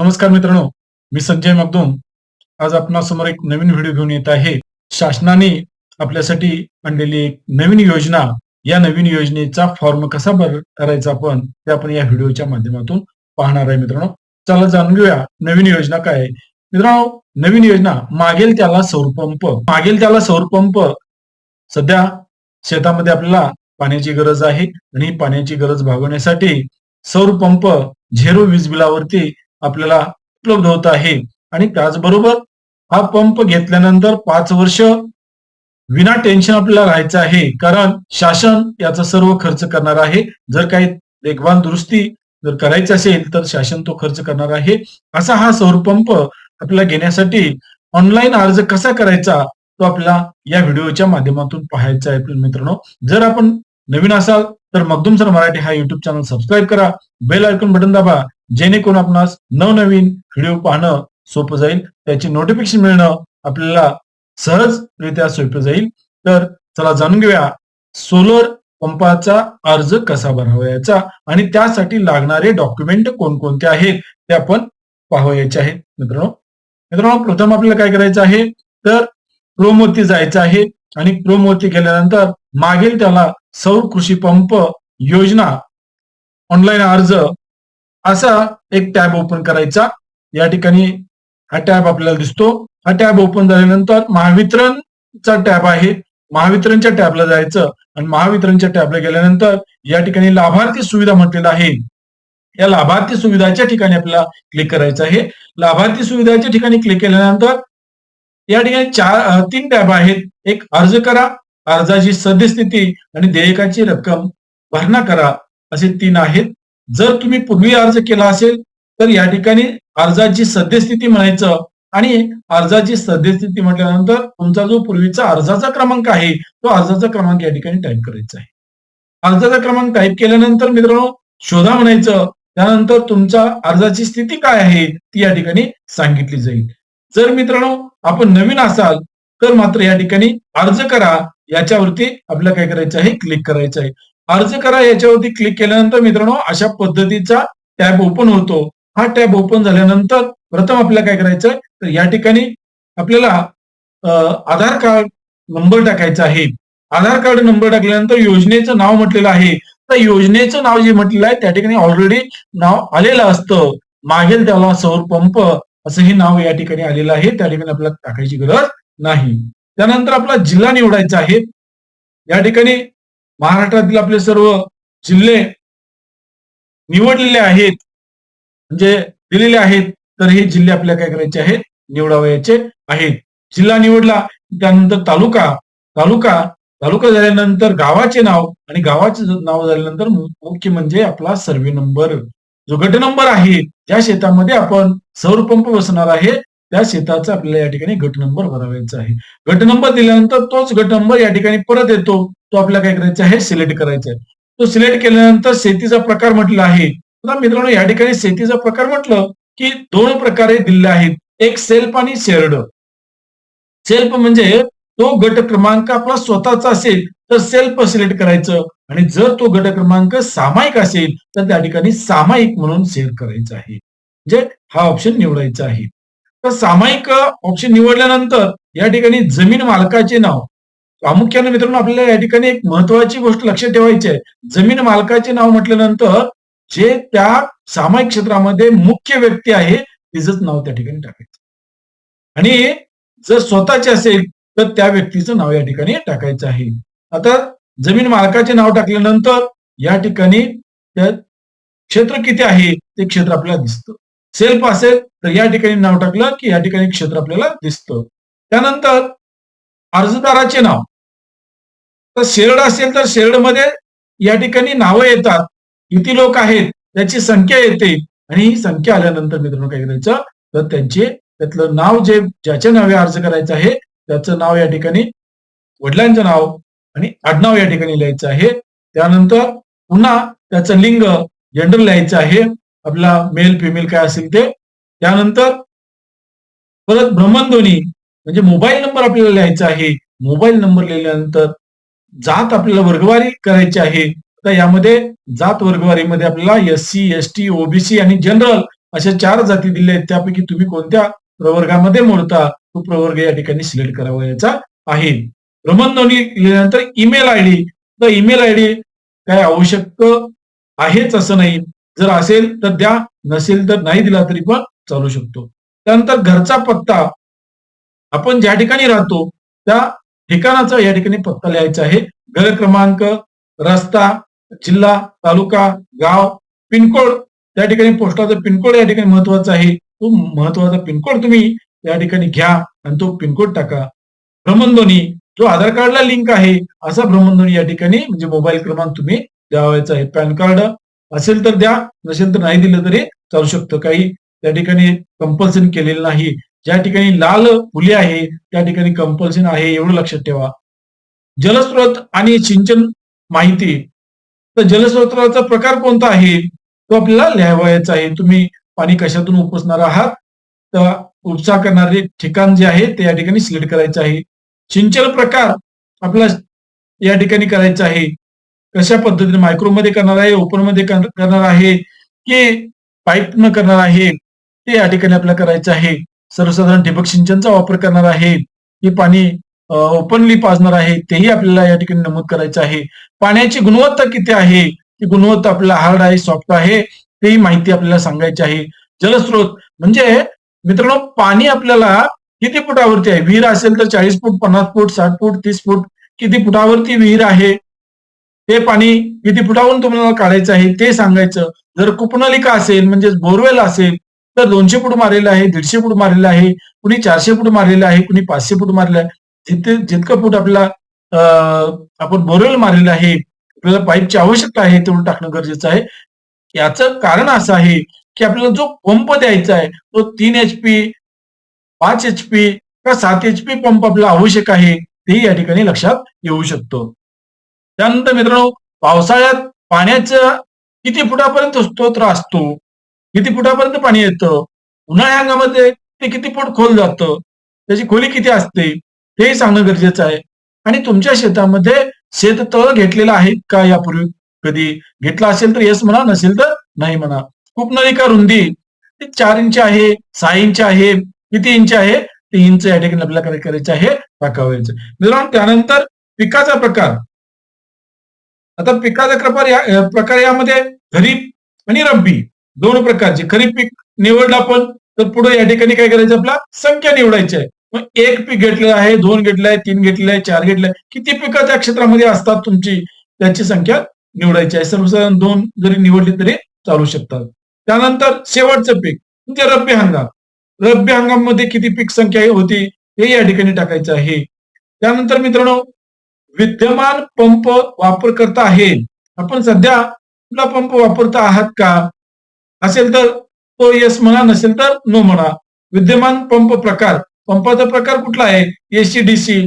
नमस्कार मित्रांनो मी संजय मगदूम. आज आपणासमोर एक नवीन व्हिडिओ घेऊन येत आहे. शासनाने आपल्यासाठी आणलेली एक नवीन योजना. या नवीन योजनेचा फॉर्म कसा भरायचा आपण ते आपण या व्हिडिओच्या माध्यमातून पाहणार आहे मित्रांनो. चला जाणून घेऊया नवीन योजना काय आहे. मित्रांनो नवीन योजना मागेल त्याला सौरपंप मागेल त्याला सौरपंप सध्या शेतामध्ये आपल्याला पाण्याची गरज आहे आणि पाण्याची गरज भागवण्यासाठी सौर पंप झेरो वीज बिलावरती आपल्याला उपलब्ध होत आहे. आणि त्याचबरोबर हा पंप घेतल्यानंतर पाच वर्ष विना टेन्शन आपल्याला राहायचं आहे. कारण शासन याचा सर्व खर्च करणार आहे. जर काही देखभाल दुरुस्ती जर करायची असेल तर शासन तो खर्च करणार आहे. असा हा सौर पंप आपल्याला घेण्यासाठी ऑनलाईन अर्ज कसा करायचा तो आपल्याला या व्हिडिओच्या माध्यमातून पाहायचा आहे मित्रांनो. जर आपण नवीन असाल तर मगदुम सर मराठी हा युट्यूब चॅनल सबस्क्राईब करा. बेल आयकॉन बटन दाबा. जेणेकरून आपणास नवनवीन व्हिडिओ पाहणं सोपं जाईल. त्याची नोटिफिकेशन मिळणं आपल्याला सहजरित्या सोपं जाईल. तर चला जाणून घेऊया. सोलर पंपाचा अर्ज कसा भरावयाचा आणि त्यासाठी लागणारे डॉक्युमेंट कोणकोणते आहेत? ते आपण पाहायचे आहेत. मित्रांनो मित्रांनो प्रथम आपल्याला काय करायचं आहे? तर क्रोमवरती जायचं आहे. आणि क्रोमवरती गेल्यानंतर मागील त्याला सौर कृषी पंप योजना ऑनलाईन अर्ज असा एक टॅब ओपन करायचा. या ठिकाणी हा टॅब आपल्याला दिसतो. हा टॅब ओपन झाल्यानंतर महावितरणचा टॅब आहे. महावितरणच्या टॅबला जायचं आणि महावितरणच्या टॅबला गेल्यानंतर या ठिकाणी लाभार्थी सुविधा म्हटलेलं आहे. या लाभार्थी सुविधाच्या ठिकाणी आपल्याला क्लिक करायचं आहे. लाभार्थी सुविधाच्या ठिकाणी क्लिक केल्यानंतर या ठिकाणी चार तीन टॅब आहेत. एक अर्ज करा अर्जाची सद्यस्थिती आणि देयकाची रक्कम भरणा करा असे तीन आहेत. जर तुम्ही पूर्वी अर्ज केला असेल तर या ठिकाणी अर्जाची सद्यस्थिती म्हणायचं आणि अर्जाची सद्यस्थिती म्हटल्यानंतर तुमचा जो पूर्वीचा अर्जाचा क्रमांक आहे तो अर्जाचा क्रमांक या ठिकाणी टाईप करायचा आहे. अर्जाचा क्रमांक टाईप केल्यानंतर मित्रांनो शोधा म्हणायचं. त्यानंतर तुमच्या अर्जाची स्थिती काय आहे ती या ठिकाणी सांगितली जाईल. जर मित्रांनो आपण नवीन असाल तर मात्र या ठिकाणी अर्ज करा याच्यावरती आपल्याला काय करायचं आहे? क्लिक करायचं आहे. अर्ज करा याच्यावरती क्लिक केल्यानंतर मित्रांनो अशा पद्धतीचा टॅब ओपन होतो. हा टॅब ओपन झाल्यानंतर प्रथम आपल्याला काय करायचं तर या ठिकाणी आपल्याला आधार कार्ड नंबर टाकायचा आहे. आधार कार्ड नंबर टाकल्यानंतर योजनेचं नाव म्हटलेलं आहे. तर योजनेचं नाव जे म्हटलेलं आहे त्या ठिकाणी ऑलरेडी नाव आलेलं असतं. मागेल त्याला सौर पंप असं हे नाव या ठिकाणी आलेलं आहे. त्या ठिकाणी आपल्याला टाकायची गरज नाही. त्यानंतर आपला जिल्हा निवडायचा आहे. या ठिकाणी महाराष्ट्रातील आपले सर्व जिल्हे निवडलेले आहेत. म्हणजे दिलेले आहेत. तर हे जिल्हे आपल्याला काय करायचे आहेत? निवडावयाचे आहेत. जिल्हा निवडला त्यानंतर तालुका. तालुका तालुका झाल्यानंतर गावाचे नाव आणि गावाचे नाव झाल्यानंतर मुख्य म्हणजे आपला सर्वे नंबर. जो गट नंबर आहे ज्या शेतामध्ये आपण सौर पंप बसणार आहे. त्या शेताचा आपल्याला या ठिकाणी गट नंबर भरावायचा आहे. गट नंबर दिल्यानंतर तोच गट नंबर या ठिकाणी परत येतो. तो आपल्याला काय करायचा आहे? सिलेक्ट करायचा आहे. तो सिलेक्ट केल्यानंतर शेतीचा प्रकार म्हटला आहे. मित्रांनो या ठिकाणी शेतीचा प्रकार म्हटलं की दोन प्रकारे दिले आहेत. एक सेल्फ आणि शेअर्ड सेल्फ म्हणजे तो गट क्रमांक आपला स्वतःचा असेल तर सेल्फ सिलेक्ट करायचं. आणि जर तो गट क्रमांक सामायिक असेल तर त्या ठिकाणी सामायिक म्हणून शेअर करायचा आहे. म्हणजे हा ऑप्शन निवडायचा आहे. तर सामायिक ऑप्शन निवडल्यानंतर या ठिकाणी जमीन मालकाचे नाव. प्रामुख्याने मित्रांनो आपल्याला या ठिकाणी एक महत्वाची गोष्ट लक्षात ठेवायची आहे. जमीन मालकाचे नाव म्हटल्यानंतर जे त्या सामायिक क्षेत्रामध्ये मुख्य व्यक्ती आहे तिचंच नाव त्या ठिकाणी टाकायचं. आणि जर स्वतःचे असेल तर त्या व्यक्तीचं नाव या ठिकाणी टाकायचं आहे. आता जमीन मालकाचे नाव टाकल्यानंतर या ठिकाणी त्या क्षेत्र किती आहे ते क्षेत्र आपल्याला दिसतं. सेल्फ असेल तर या ठिकाणी नाव टाकलं की या ठिकाणी क्षेत्र आपल्याला दिसतं. त्यानंतर अर्जदाराचे नाव. तर शेरड असेल तर शेरडमध्ये या ठिकाणी नावं येतात. किती लोक आहेत? त्याची संख्या येते. आणि ही संख्या आल्यानंतर मित्रांनो काय करायचं? तर त्यांचे त्यातलं नाव जे ज्याच्या नावे अर्ज करायचं आहे त्याचं नाव या ठिकाणी वडिलांचं नाव आणि आडनाव या ठिकाणी लिहायचं आहे. त्यानंतर पुन्हा त्याचं लिंग जेंडर लिहायचं आहे. आपला मेल फिमेल काय असेल ते त्यानंतर परत भ्रमणध्वनी म्हणजे मोबाईल नंबर आपल्याला लिहायचा आहे. मोबाईल नंबर लिहिल्यानंतर जात आपल्याला वर्गवारी करायची आहे. तर यामध्ये जात वर्गवारीमध्ये आपल्याला S C S T OBC आणि जनरल अशा चार जाती दिल्या आहेत. त्यापैकी तुम्ही कोणत्या प्रवर्गामध्ये मोडता तो प्रवर्ग या ठिकाणी सिलेक्ट करावा याचा आहे. भ्रमणध्वनी लिहिल्यानंतर ईमेल आयडी तर ईमेल आयडी काय आवश्यक आहेच असं नाही. जर असेल तर द्या. नसेल तर नाही दिला तरी पण चालू शकतो. त्यानंतर घरचा पत्ता आपण ज्या ठिकाणी राहतो त्या ठिकाणाचा या ठिकाणी पत्ता लिहायचा आहे. घर क्रमांक रस्ता जिल्हा तालुका गाव पिनकोड त्या ठिकाणी पोस्टाचा पिनकोड या ठिकाणी महत्त्वाचा आहे. तो महत्त्वाचा पिनकोड तुम्ही या ठिकाणी घ्या आणि तो पिनकोड टाका. भ्रमणध्वनी जो आधार कार्डला लिंक आहे असा भ्रमणध्वनी या ठिकाणी म्हणजे मोबाईल क्रमांक तुम्ही द्यावायचा आहे. पॅन कार्ड असेल तर द्या नसेल तर नाही दिलं तरी चालू शकतं. काही त्या ठिकाणी कंपल्सन केलेलं नाही. ज्या ठिकाणी लाल फुले आहे त्या ठिकाणी कंपल्सन आहे एवढं लक्षात ठेवा. जलस्रोत आणि सिंचन माहिती. तर जलस्रोताचा प्रकार कोणता आहे? तो आपल्याला लिहावायचा आहे. तुम्ही पाणी कशातून उपसणार आहात? तर उपसा करणारे ठिकाण जे आहे ते या ठिकाणी सिलेक्ट करायचं आहे. सिंचन प्रकार आपला या ठिकाणी करायचा आहे. कशा पद्धतीने मायक्रोमध्ये करणार आहे ओपनमध्ये करणार आहे की पाईप न करणार आहे ते या ठिकाणी आपल्याला करायचं आहे. सर्वसाधारण ठिबक सिंचनचा वापर करणार आहे. हे पाणी ओपनली पाजणार आहे तेही आपल्याला या ठिकाणी नमूद करायचं आहे. पाण्याची गुणवत्ता किती आहे? ती गुणवत्ता आपल्याला हार्ड आहे सॉफ्ट आहे तेही माहिती आपल्याला सांगायची आहे. जलस्रोत म्हणजे मित्रांनो पाणी आपल्याला किती फुटावरती आहे? विहीर असेल तर चाळीस फूट पन्नास फूट साठ फूट तीस फूट किती फुटावरती विहीर आहे? ते पाणी किती फुटावरून तुम्हाला काढायचं आहे ते सांगायचं. जर कुपनलिका असेल म्हणजे बोरवेल असेल तर दोनशे फूट मारलेलं आहे दीडशे फूट मारलेलं आहे कुणी चारशे फूट मारलेलं आहे कुणी पाचशे फूट मारलेलं आहे. जिथे जितकं फूट आपल्याला आपण बोरवेल मारलेलं आहे आपल्याला पाईपची आवश्यकता आहे तेवढं टाकणं गरजेचं आहे. याचं कारण असं आहे की आपल्याला जो पंप द्यायचा आहे तो तीन एच पी पाच एच पी का सात एच पी पंप आपल्याला आवश्यक आहे तेही या ठिकाणी लक्षात येऊ शकतो. त्यानंतर मित्रांनो पावसाळ्यात पाण्याचा किती फुटापर्यंत स्तोत्र असतो? किती फुटापर्यंत पाणी येतं? उन्हाळ्या हंगामध्ये ते किती फूट खोल जातं? त्याची खोली किती असते? तेही सांगणं गरजेचं आहे. आणि तुमच्या शेतामध्ये शेततळ घेतलेलं आहे का यापूर्वी कधी घेतला असेल तर येस म्हणा नसेल तर नाही म्हणा. खूप का रुंदी. ती चार इंच आहे सहा इंच आहे किती इंच आहे? ते इंच या ठिकाणी आपल्याला काय करायचं आहे टाकावायचं मित्रांनो त्यानंतर पिकाचा प्रकार. आता पिकाचा प्रकार या प्रकार यामध्ये खरीप आणि रब्बी दोन प्रकारचे. खरीप पीक निवडलं आपण तर पुढे या ठिकाणी काय करायचं आपला? संख्या निवडायची आहे. मग एक पीक घेतलेलं आहे दोन घेतलं आहे तीन घेतलेलं आहे चार घेतले किती पिकं त्या क्षेत्रामध्ये असतात तुमची? त्याची संख्या निवडायची आहे. सर्वसाधारण दोन जरी निवडली तरी चालू शकतात. त्यानंतर शेवटचं पीक म्हणजे रब्बी हंगाम. रब्बी हंगाममध्ये किती पीक संख्या होती हे या ठिकाणी टाकायचं आहे. त्यानंतर मित्रांनो विद्यमान पंप वापर करता आहे आपण सध्या पंप वापरता आहात का? असेल तर तो येस म्हणा नसेल तर नो म्हणा. विद्यमान पंप प्रकार पंपाचा प्रकार कुठला आहे? एसी डीसी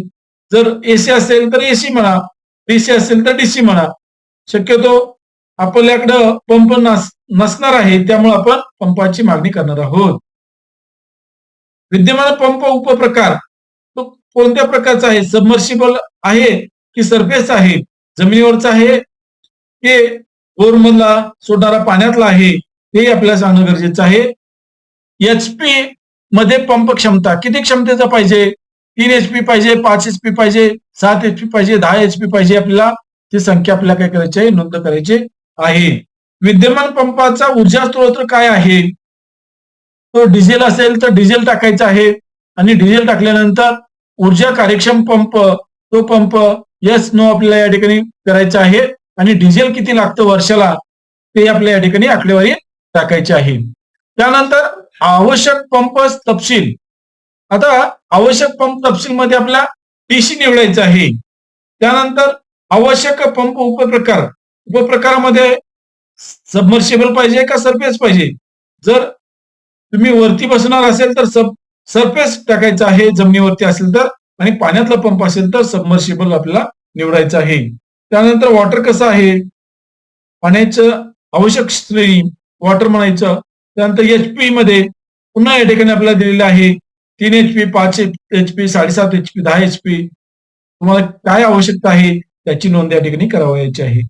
जर एसी असेल तर एसी म्हणा डीसी असेल तर डीसी म्हणा. शक्यतो आपल्याकडं पंप नसणार आहे त्यामुळे आपण पंपाची मागणी करणार आहोत. विद्यमान पंप उपप्रकार तो कोणत्या प्रकारचा आहे? सबमर्शिबल आहे? की सरफेस आहे जमिनीवरचं आहे ते गोरमधला सोडणारा पाण्यातला आहे हे आपल्याला सांगणं गरजेचं आहे. एच पी मध्ये पंप क्षमता किती क्षमतेचा पाहिजे? तीन एच पी पाहिजे पाच एच पी पाहिजे सात एच पी पाहिजे दहा एच पी पाहिजे आपल्याला ती संख्या आपल्याला काय करायची आहे? नोंद करायची आहे. विद्यमान पंपाचा ऊर्जा स्त्रोत काय आहे? तो डिझेल असेल तर डिझेल टाकायचा आहे. आणि डिझेल टाकल्यानंतर ऊर्जा कार्यक्षम पंप तो पंप यस नो आपल्याला या ठिकाणी करायचं आहे. आणि डिझेल किती लागतं वर्षाला? ते आपल्या या ठिकाणी आकडेवारी टाकायचे आहे. त्यानंतर आवश्यक पंप तपशील. आता आवश्यक पंप तपशील मध्ये आपला टीसी निवडायचा आहे. त्यानंतर आवश्यक पंप उपप्रकार. उपप्रकारामध्ये सबमर्शिबल पाहिजे का सरफेस पाहिजे? जर तुम्ही वरती बसणार असेल तर सब सरफेस टाकायचं आहे. जमिनीवरती असेल तर आणि पाण्यातला पंप असेल तर सबमर्शिबल आपल्याला निवडायचं आहे. त्यानंतर वॉटर कसं आहे? पाण्याचं आवश्यक श्रेणी वॉटर म्हणायचं. त्यानंतर एच पी मध्ये पुन्हा या ठिकाणी आपल्याला दिलेलं आहे. तीन एच पी पाच एच पी साडेसात एच पी दहा एच पी तुम्हाला काय आवश्यकता आहे? त्याची नोंद या ठिकाणी करावायची आहे.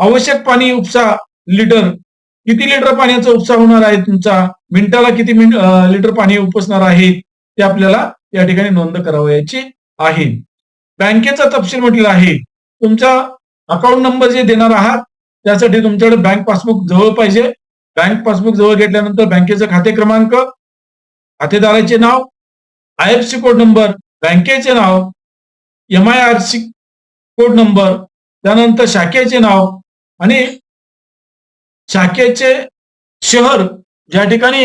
आवश्यक पाणी उपसा लिटर किती लिटर पाण्याचा उपसा होणार आहे तुमचा? मिनिटाला किती मिन लिटर पाणी उपसणार आहे? ते आपल्याला या ठिकाणी नोंद करावयाची आहे. बँकेचा तपशील म्हटलेला आहे. तुमचा अकाउंट नंबर जे देणार आहात त्यासाठी तुमच्याकडे बँक पासबुक जवळ पाहिजे. बँक पासबुक जवळ घेतल्यानंतर बँकेचा खाते क्रमांक खातेदाराचे नाव I F C code number बँकेचे नाव M I R C code number त्यानंतर शाखेचे नाव आणि शाखेचे शहर ज्या ठिकाणी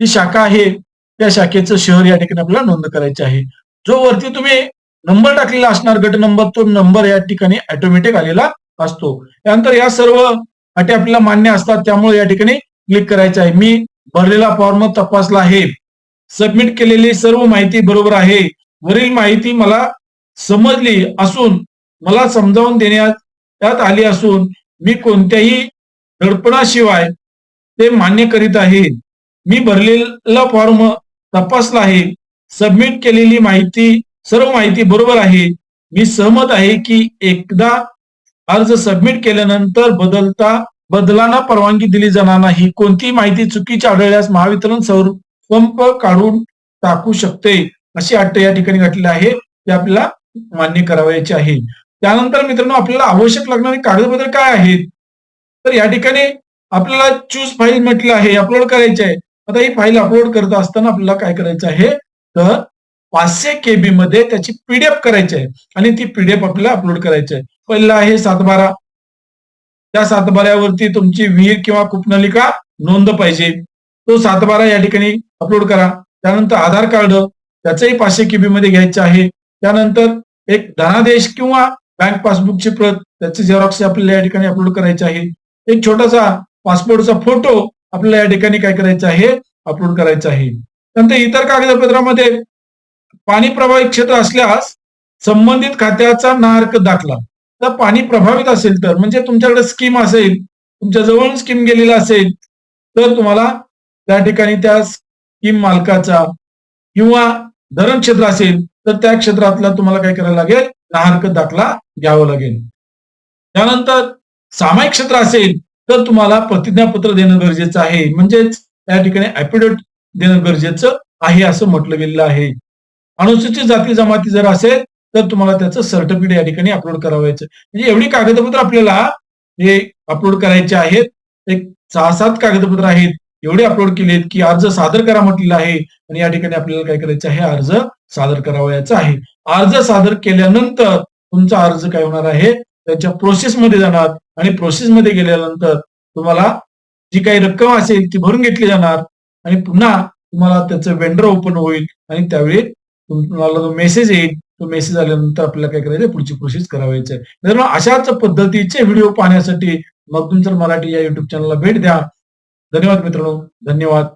ही शाखा आहे त्या शाखेचं शहर या ठिकाणी आपल्याला नोंद करायची आहे. जो वरती तुम्ही नंबर टाकलेला असणार गट नंबर तो नंबर या ठिकाणी ऑटोमॅटिक आलेला असतो. त्यानंतर या सर्व अटी आपल्याला मान्य असतात त्यामुळे या ठिकाणी क्लिक करायचं आहे. मी भरलेला फॉर्म तपासला आहे. सबमिट केलेली सर्व माहिती बरोबर आहे. वरील माहिती मला समजली असून मला समजावून देण्यात त्यात आली असून मी कोणत्याही दडपणाशिवाय ते मान्य करीत आहे. मी भरलेला फॉर्म तपासला आहे. सबमिट केलेली माहिती सर्व माहिती बरोबर आहे. मी सहमत आहे की एकदा अर्ज सबमिट केल्यानंतर बदलता बदलांना परवानगी दिली जाणार नाही. कोणती माहिती चुकीची आढळल्यास महावितरण सौर पंप काढून टाकू शकते. अशी अट या ठिकाणी घातलेली आहे. ते आपल्याला मान्य करावायची आहे. त्यानंतर मित्रांनो आपल्याला आवश्यक लागणारे कागदपत्र काय आहेत? तर या ठिकाणी आपल्याला चूज फाईल म्हटलं आहे. अपलोड करायचे आहे आता ही फाईल अपलोड करत असताना आपल्याला काय करायचं आहे? तर पाचशे केबी मध्ये त्याची पीडीएफ करायची आहे. आणि ती पीडीएफ आपल्याला अपलोड करायची आहे. पहिला आहे सातबारा. त्या सातबाऱ्यावरती तुमची विहीर किंवा कुपनलिका नोंद पाहिजे. तो सातबारा या ठिकाणी अपलोड करा. त्यानंतर आधार कार्ड त्याचंही पाचशे केबी मध्ये घ्यायचं आहे. त्यानंतर एक धनादेश किंवा बँक पासबुकची प्रत त्याची झेरॉक्स आपल्याला या ठिकाणी अपलोड करायची आहे. एक छोटासा पासपोर्टचा फोटो आपल्याला या ठिकाणी काय करायचं आहे? अपलोड करायचा आहे. नंतर इतर कागदपत्रामध्ये पाणी प्रभावित क्षेत्र असल्यास संबंधित खात्याचा नार्क दाखला. तर पाणी प्रभावित असेल तर म्हणजे तुमच्याकडे स्कीम असेल तुमच्या जवळ स्कीम गेलेला असेल तर तुम्हाला त्या ठिकाणी त्या स्कीम मालकाचा किंवा धरण क्षेत्र असेल तर त्या क्षेत्रातला तुम्हाला काय करायला लागेल? नाहक दाखला घ्यावा लागेल. त्यानंतर सामायिक क्षेत्र असेल तर तुम्हाला प्रतिज्ञापत्र देणं गरजेचं आहे. म्हणजेच त्या ठिकाणी ऍपिडेट देणं गरजेचं आहे असं म्हटलं गेलेलं आहे. अनुसूचित जाती जमाती जर असेल तर तुम्हाला त्याचं सर्टिफिकेट या ठिकाणी अपलोड करावायचं म्हणजे एवढी कागदपत्र आपल्याला हे अपलोड करायचे आहेत. एक सहा सात कागदपत्र आहेत. एवढे अपलोड केलेत की अर्ज सादर करा म्हटलेलं आहे. आणि या ठिकाणी आपल्याला काय करायचं आहे? अर्ज सादर करावयाचा आहे. अर्ज सादर केल्यानंतर तुमचा अर्ज काय होणार आहे? त्याच्या प्रोसेसमध्ये जाणार. आणि प्रोसेसमध्ये गेल्यानंतर तुम्हाला जी काही रक्कम असेल ती भरून घेतली जाणार. आणि पुन्हा तुम्हाला त्याचं वेंडर ओपन होईल आणि त्यावेळी तुम्हाला जो मेसेज येईल तो मेसेज आल्यानंतर आपल्याला काय करायचं पुढची प्रोसेस करावायची आहे. अशाच पद्धतीचे व्हिडिओ पाहण्यासाठी मग तुमचं मराठी या युट्यूब चॅनलला भेट द्या. धन्यवाद मित्रांनो. धन्यवाद.